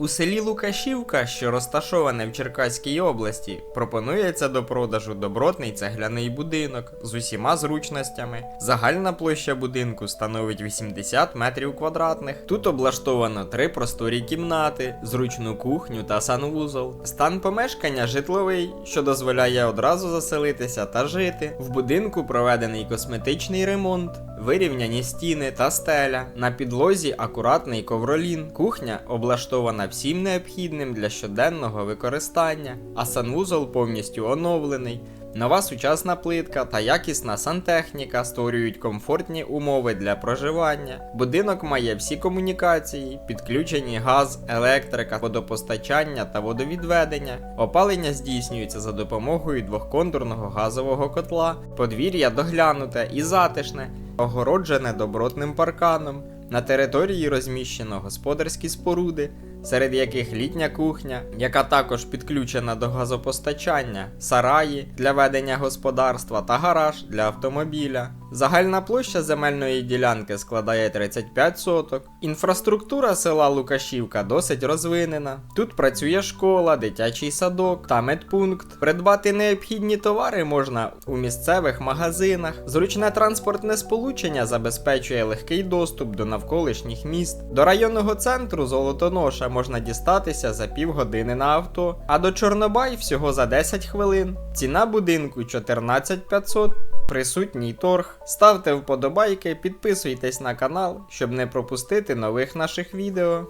У селі Лукашівка, що розташоване в Черкаській області, пропонується до продажу добротний цегляний будинок з усіма зручностями. Загальна площа будинку становить 80 метрів квадратних. Тут облаштовано три просторі кімнати, зручну кухню та санвузол. Стан помешкання житловий, що дозволяє одразу заселитися та жити. В будинку проведений косметичний ремонт, вирівняні стіни та стеля. На підлозі акуратний ковролін. Кухня облаштована всім необхідним для щоденного використання, а санвузол повністю оновлений. Нова сучасна плитка та якісна сантехніка створюють комфортні умови для проживання. Будинок має всі комунікації, підключені газ, електрика, водопостачання та водовідведення. Опалення здійснюється за допомогою двохконтурного газового котла. Подвір'я доглянуте і затишне, огороджене добротним парканом. На території розміщено господарські споруди, серед яких літня кухня, яка також підключена до газопостачання, сараї для ведення господарства та гараж для автомобіля. Загальна площа земельної ділянки складає 35 соток. Інфраструктура села Лукашівка досить розвинена. Тут працює школа, дитячий садок та медпункт. Придбати необхідні товари можна у місцевих магазинах. Зручне транспортне сполучення забезпечує легкий доступ до навколишніх міст. До районного центру Золотоноша можна дістатися за півгодини на авто, а до Чорнобай всього за 10 хвилин. Ціна будинку 14 500. Присутній торг. Ставте вподобайки, підписуйтесь на канал, щоб не пропустити нових наших відео.